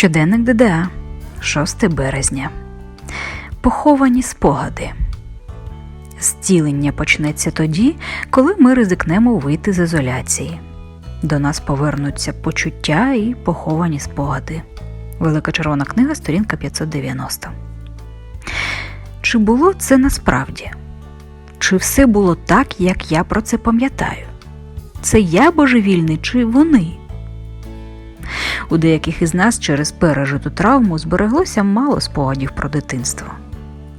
Щоденник ДДА, 6 березня. Поховані спогади. Зцілення почнеться тоді, коли ми ризикнемо вийти з ізоляції. До нас повернуться почуття і поховані спогади. Велика червона книга, сторінка 590. Чи було це насправді? Чи все було так, як я про це пам'ятаю? Це я божевільний чи вони? У деяких із нас через пережиту травму збереглося мало спогадів про дитинство.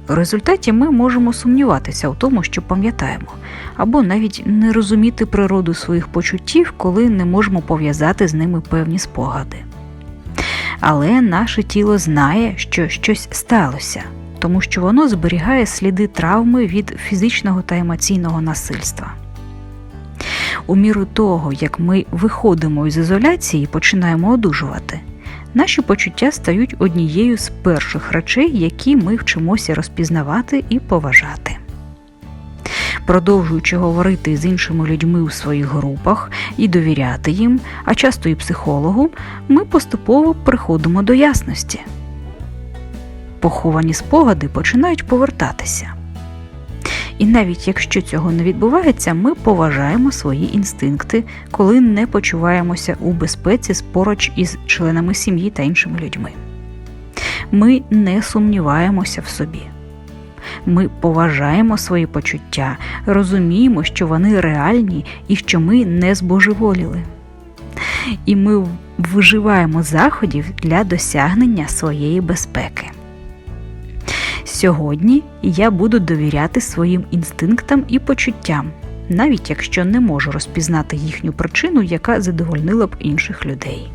В результаті ми можемо сумніватися у тому, що пам'ятаємо, або навіть не розуміти природу своїх почуттів, коли не можемо пов'язати з ними певні спогади. Але наше тіло знає, що щось сталося, тому що воно зберігає сліди травми від фізичного та емоційного насильства. У міру того, як ми виходимо із ізоляції починаємо одужувати, наші почуття стають однією з перших речей, які ми вчимося розпізнавати і поважати. Продовжуючи говорити з іншими людьми у своїх групах і довіряти їм, а часто і психологу, ми поступово приходимо до ясності. Поховані спогади починають повертатися. І навіть якщо цього не відбувається, ми поважаємо свої інстинкти, коли не почуваємося у безпеці поруч із членами сім'ї та іншими людьми. Ми не сумніваємося в собі. Ми поважаємо свої почуття, розуміємо, що вони реальні і що ми не збожеволіли. І ми вживаємо заходів для досягнення своєї безпеки. Сьогодні я буду довіряти своїм інстинктам і почуттям, навіть якщо не можу розпізнати їхню причину, яка задовольнила б інших людей.